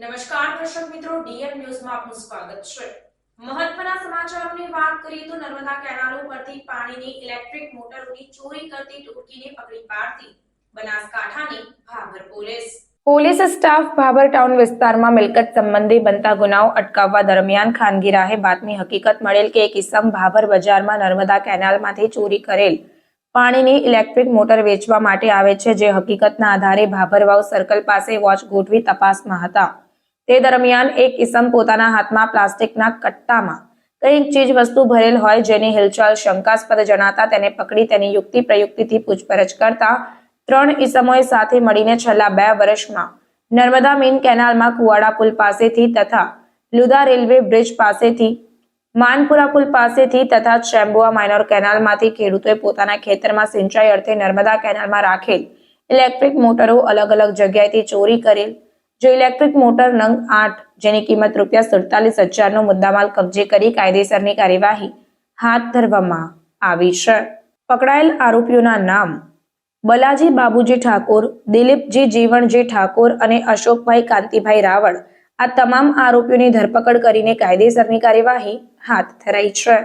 નમસ્કાર દર્શક મિત્રો, ડીએમ ન્યૂઝમાં આપનું સ્વાગત છે. મહત્વના સમાચારોની વાત કરીએ તો નર્મદા કેનાલો પરથી પાણીની ઇલેક્ટ્રિક મોટરોની ચોરી કરતી ટોળકીને પકડી પાડતી બનાસકાંઠાની Bhabhar police. Police staff Bhabhar town વિસ્તારમાં મિલકત સંબંધી બનતા ગુનાઓ અટકાવવા દરમિયાન ખાનગી રાહે બાતમી હકીકત મળેલ કે એક ઇસમ ભાભર બજારમાં નર્મદા કેનાલમાંથી ચોરી કરેલ પાણીની ઇલેક્ટ્રિક મોટર વેચવા માટે આવે છે, જે હકીકતના આધારે ભાભરવાવ સર્કલ પાસે વોચ ગોઠવી તપાસમાં હતા. તે દરમિયાન એક ઇસમ પોતાના હાથમાં પ્લાસ્ટિકના કટ્ટામાં કંઈક ચીજ વસ્તુ ભરેલ હોય જેની હિલચાલ શંકાસ્પદ જણાતા તેને પકડી તેની યુક્તિ પ્રયુક્તિથી પૂછપરછ કરતા ત્રણ ઇસમોએ સાથે મળીને છેલ્લા બે વર્ષમાં નર્મદા મેઇન કેનાલમાં કુવાડા પુલ પાસેથી તથા લુદા રેલવે બ્રિજ પાસેથી, માનપુરા પુલ પાસેથી તથા ચેમ્બુઆ માઇનોર કેનાલમાંથી ખેડૂતોએ પોતાના ખેતરમાં સિંચાઈ અર્થે નર્મદા કેનાલમાં રાખેલ ઇલેક્ટ્રિક મોટરો અલગ અલગ જગ્યાએથી ચોરી કરેલ જે ઇલેક્ટ્રિક મોટર નંગ આઠ, જેની કિંમત રૂપિયા સુડતાલીસ હજારનો મુદ્દામાલ કબજે કરી કાયદેસરની કાર્યવાહી હાથ ધરવામાં આવી છે. પકડાયેલ આરોપીઓના નામ બલાજી બાબુજી ઠાકોર, દિલીપજી જીવણજી ઠાકોર અને અશોકભાઈ કાંતિભાઈ રાવળ આ તમામ આરોપીઓની ધરપકડ કરીને કાયદેસરની કાર્યવાહી હાથ ધરાઈ છે.